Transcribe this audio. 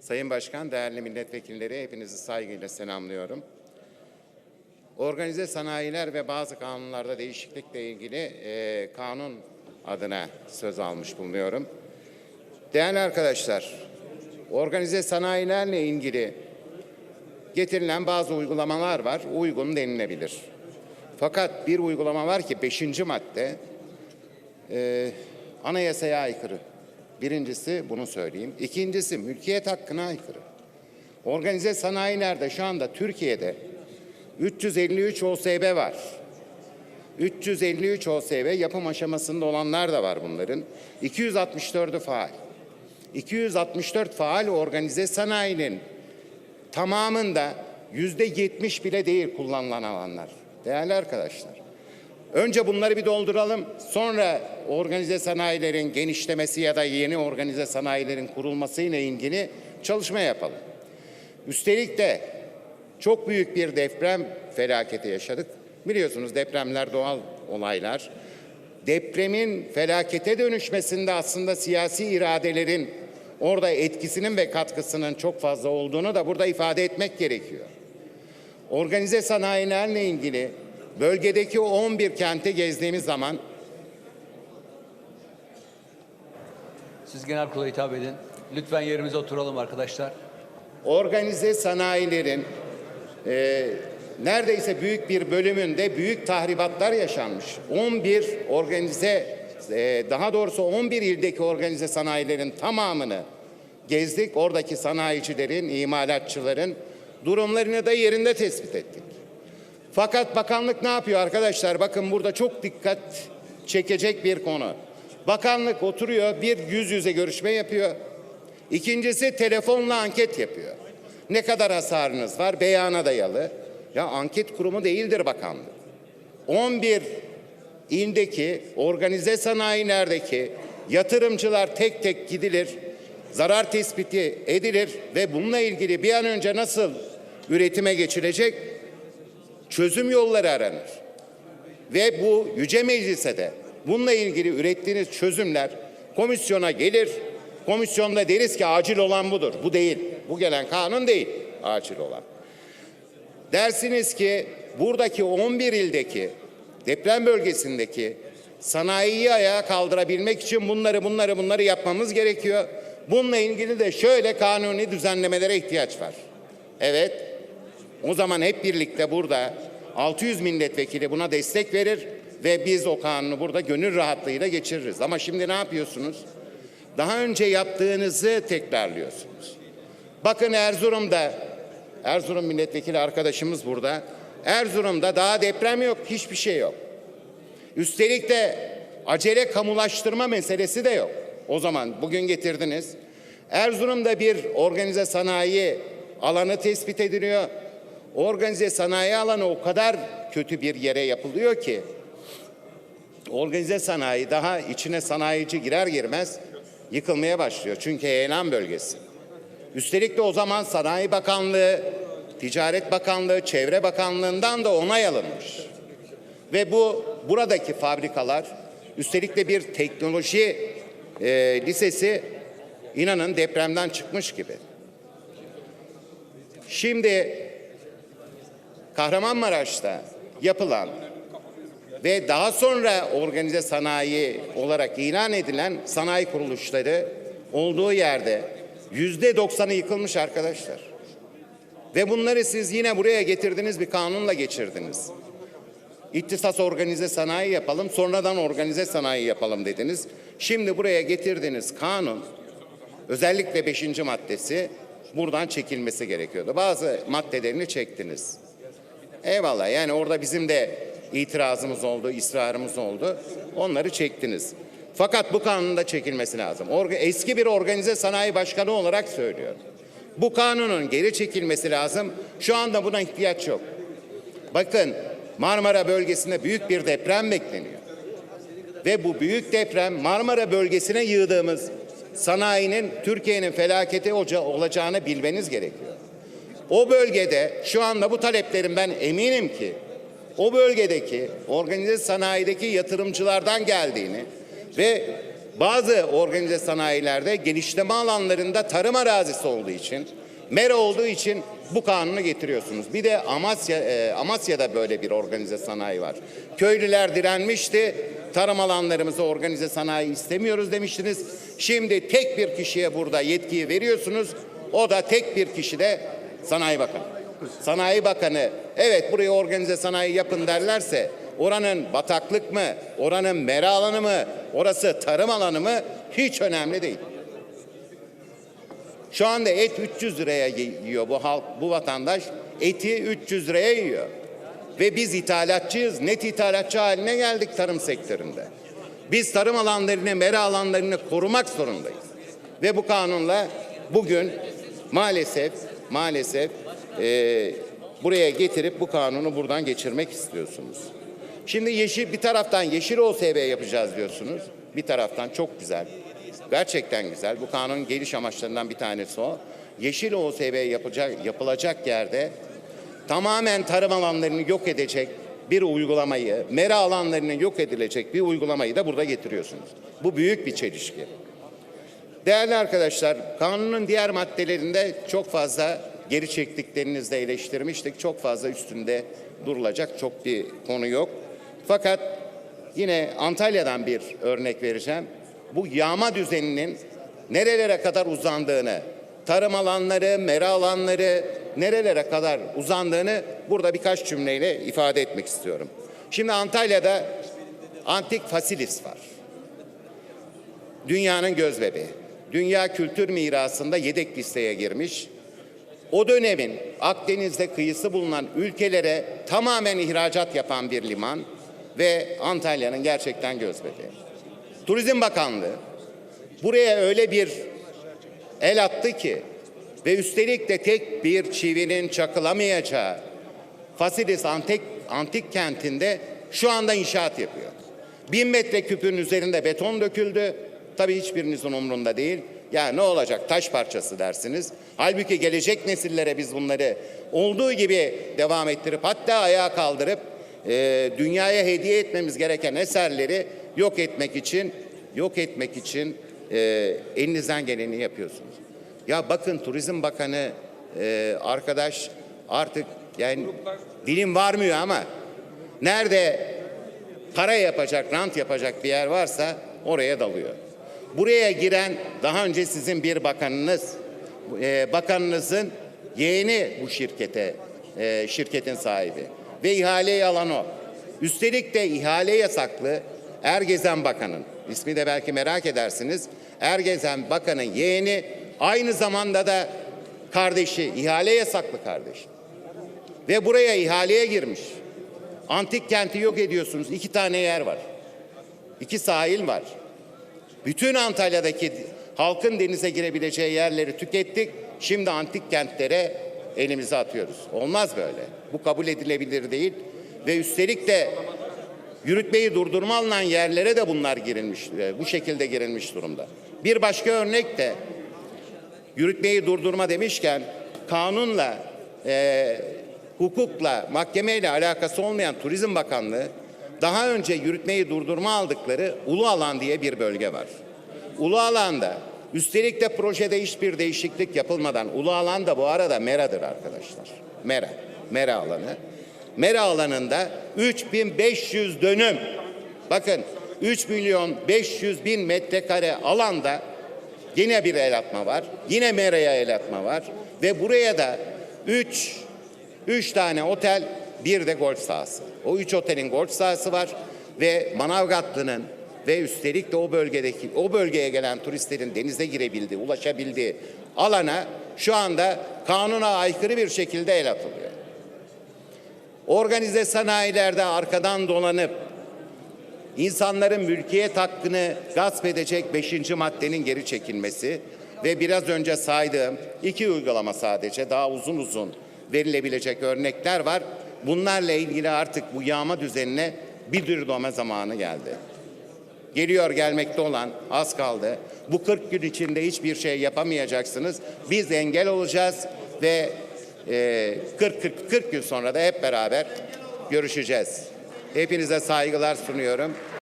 Sayın Başkan, değerli milletvekilleri hepinizi saygıyla selamlıyorum. Organize sanayiler ve bazı kanunlarda değişiklikle ilgili e, kanun adına söz almış bulunuyorum. Değerli arkadaşlar, organize sanayilerle ilgili getirilen bazı uygulamalar var, uygun denilebilir. Fakat bir uygulama var ki beşinci madde e, anayasaya aykırı. Birincisi bunu söyleyeyim. İkincisi mülkiyet hakkına aykırı. Organize sanayilerde şu anda Türkiye'de 353 OSB var. 353 OSB yapım aşamasında olanlar da var bunların. 264'ü faal. 264 faal organize sanayinin tamamında yüzde 70 bile değil kullanılan alanlar. Değerli arkadaşlar. Önce bunları bir dolduralım. Sonra organize sanayilerin genişlemesi ya da yeni organize sanayilerin kurulması ile ilgili çalışma yapalım. Üstelik de çok büyük bir deprem felaketi yaşadık. Biliyorsunuz depremler doğal olaylar. Depremin felakete dönüşmesinde aslında siyasi iradelerin orada etkisinin ve katkısının çok fazla olduğunu da burada ifade etmek gerekiyor. Organize sanayilerle ilgili bölgedeki 11 kente gezdiğimiz zaman Siz genel kurula hitap edin. Lütfen yerimize oturalım arkadaşlar. organize sanayilerin e, neredeyse büyük bir bölümünde büyük tahribatlar yaşanmış. 11 organize e, daha doğrusu 11 ildeki organize sanayilerin tamamını gezdik. Oradaki sanayicilerin, imalatçıların durumlarını da yerinde tespit ettik. Fakat bakanlık ne yapıyor arkadaşlar? Bakın burada çok dikkat çekecek bir konu. Bakanlık oturuyor, bir yüz yüze görüşme yapıyor. İkincisi telefonla anket yapıyor. Ne kadar hasarınız var? Beyana dayalı. Ya anket kurumu değildir bakanlık. 11 ildeki organize sanayilerdeki yatırımcılar tek tek gidilir, zarar tespiti edilir ve bununla ilgili bir an önce nasıl üretime geçilecek çözüm yolları aranır. Ve bu Yüce Meclis'e de bununla ilgili ürettiğiniz çözümler komisyona gelir. Komisyonda deriz ki acil olan budur. Bu değil. Bu gelen kanun değil acil olan. Dersiniz ki buradaki 11 ildeki deprem bölgesindeki sanayiyi ayağa kaldırabilmek için bunları bunları bunları yapmamız gerekiyor. Bununla ilgili de şöyle kanuni düzenlemelere ihtiyaç var. Evet, o zaman hep birlikte burada 600 milletvekili buna destek verir ve biz o kanunu burada gönül rahatlığıyla geçiririz. Ama şimdi ne yapıyorsunuz? Daha önce yaptığınızı tekrarlıyorsunuz. Bakın Erzurum'da, Erzurum milletvekili arkadaşımız burada. Erzurum'da daha deprem yok, hiçbir şey yok. Üstelik de acele kamulaştırma meselesi de yok. O zaman bugün getirdiniz. Erzurum'da bir organize sanayi alanı tespit ediliyor. Organize sanayi alanı o kadar kötü bir yere yapılıyor ki organize sanayi daha içine sanayici girer girmez yıkılmaya başlıyor. Çünkü heyelan bölgesi. Üstelik de o zaman Sanayi Bakanlığı, Ticaret Bakanlığı, Çevre Bakanlığı'ndan da onay alınmış. Ve bu buradaki fabrikalar üstelik de bir teknoloji e, lisesi inanın depremden çıkmış gibi. Şimdi Kahramanmaraş'ta yapılan ve daha sonra organize sanayi olarak ilan edilen sanayi kuruluşları olduğu yerde yüzde doksanı yıkılmış arkadaşlar. Ve bunları siz yine buraya getirdiniz bir kanunla geçirdiniz. İhtisas organize sanayi yapalım, sonradan organize sanayi yapalım dediniz. Şimdi buraya getirdiğiniz kanun, özellikle beşinci maddesi buradan çekilmesi gerekiyordu. Bazı maddelerini çektiniz. Eyvallah yani orada bizim de itirazımız oldu, ısrarımız oldu. Onları çektiniz. Fakat bu kanunun da çekilmesi lazım. Eski bir organize sanayi başkanı olarak söylüyorum. Bu kanunun geri çekilmesi lazım. Şu anda buna ihtiyaç yok. Bakın Marmara bölgesinde büyük bir deprem bekleniyor. Ve bu büyük deprem Marmara bölgesine yığdığımız sanayinin Türkiye'nin felaketi olacağını bilmeniz gerekiyor. O bölgede şu anda bu taleplerin ben eminim ki o bölgedeki organize sanayideki yatırımcılardan geldiğini ve Bazı organize sanayilerde genişleme alanlarında tarım arazisi olduğu için, mera olduğu için bu kanunu getiriyorsunuz. Bir de Amasya, e, Amasya'da böyle bir organize sanayi var. Köylüler direnmişti. Tarım alanlarımızı organize sanayi istemiyoruz demiştiniz. Şimdi tek bir kişiye burada yetkiyi veriyorsunuz. O da tek bir kişi de Sanayi Bakanı. Sanayi Bakanı evet buraya organize sanayi yapın derlerse oranın bataklık mı, oranın mera alanı mı, orası tarım alanı mı hiç önemli değil. Şu anda et 300 liraya yiyor bu halk, bu vatandaş eti 300 liraya yiyor. Ve biz ithalatçıyız, net ithalatçı haline geldik tarım sektöründe. Biz tarım alanlarını, mera alanlarını korumak zorundayız. Ve bu kanunla bugün maalesef, maalesef eee, buraya getirip bu kanunu buradan geçirmek istiyorsunuz. Şimdi yeşil bir taraftan yeşil OSB yapacağız diyorsunuz. Bir taraftan çok güzel. Gerçekten güzel. Bu kanunun geliş amaçlarından bir tanesi o. Yeşil OSB yapacak, yapılacak yerde tamamen tarım alanlarını yok edecek bir uygulamayı, mera alanlarının yok edilecek bir uygulamayı da burada getiriyorsunuz. Bu büyük bir çelişki. Değerli arkadaşlar, kanunun diğer maddelerinde çok fazla geri çektiklerinizde eleştirmiştik. Çok fazla üstünde durulacak çok bir konu yok. Fakat yine Antalya'dan bir örnek vereceğim. Bu yağma düzeninin nerelere kadar uzandığını, tarım alanları, mera alanları nerelere kadar uzandığını burada birkaç cümleyle ifade etmek istiyorum. Şimdi Antalya'da antik fasilis var. Dünyanın göz bebeği. Dünya kültür mirasında yedek listeye girmiş. O dönemin Akdeniz'de kıyısı bulunan ülkelere tamamen ihracat yapan bir liman ve Antalya'nın gerçekten göz bebeği. Turizm Bakanlığı buraya öyle bir el attı ki ve üstelik de tek bir çivinin çakılamayacağı Fasilis Antik, Antik kentinde şu anda inşaat yapıyor. Bin metreküpün üzerinde beton döküldü. Tabii hiçbirinizin umrunda değil. Ya ne olacak taş parçası dersiniz. Halbuki gelecek nesillere biz bunları olduğu gibi devam ettirip hatta ayağa kaldırıp e, dünyaya hediye etmemiz gereken eserleri yok etmek için yok etmek için e, elinizden geleni yapıyorsunuz. Ya bakın Turizm Bakanı e, arkadaş artık yani dilim varmıyor ama nerede para yapacak, rant yapacak bir yer varsa oraya dalıyor. Buraya giren daha önce sizin bir bakanınız, e, bakanınızın yeğeni bu şirkete, e, şirketin sahibi ve ihaleyi alan o. Üstelik de ihale yasaklı Ergezen Bakan'ın, ismi de belki merak edersiniz, Ergezen Bakan'ın yeğeni aynı zamanda da kardeşi, ihale yasaklı kardeş. Ve buraya ihaleye girmiş. Antik kenti yok ediyorsunuz. İki tane yer var. İki sahil var. Bütün Antalya'daki halkın denize girebileceği yerleri tükettik. Şimdi antik kentlere elimizi atıyoruz. Olmaz böyle. Bu kabul edilebilir değil. Ve üstelik de yürütmeyi durdurma alınan yerlere de bunlar girilmiş. e, Bu şekilde girilmiş durumda. Bir başka örnek de yürütmeyi durdurma demişken kanunla, e, hukukla, mahkemeyle alakası olmayan Turizm Bakanlığı daha önce yürütmeyi durdurma aldıkları Ulu Alan diye bir bölge var. Ulu Alan'da üstelik de projede hiçbir değişiklik yapılmadan Ulu Alan da bu arada Mera'dır arkadaşlar. Mera, Mera alanı. Mera alanında 3500 dönüm. Bakın 3 milyon 500 bin metrekare alanda Yine bir el atma var. Yine Mera'ya el atma var. Ve buraya da 3 3 tane otel, bir de golf sahası. O üç otelin golf sahası var ve Manavgatlı'nın ve üstelik de o bölgedeki o bölgeye gelen turistlerin denize girebildiği, ulaşabildiği alana şu anda kanuna aykırı bir şekilde el atılıyor. Organize sanayilerde arkadan dolanıp İnsanların mülkiyet hakkını gasp edecek 5. maddenin geri çekilmesi ve biraz önce saydığım iki uygulama sadece daha uzun uzun verilebilecek örnekler var. Bunlarla ilgili artık bu yağma düzenine bir durdurma zamanı geldi. Geliyor gelmekte olan az kaldı. Bu 40 gün içinde hiçbir şey yapamayacaksınız. Biz engel olacağız ve e, 40, 40, 40 gün sonra da hep beraber görüşeceğiz. Hepinize saygılar sunuyorum.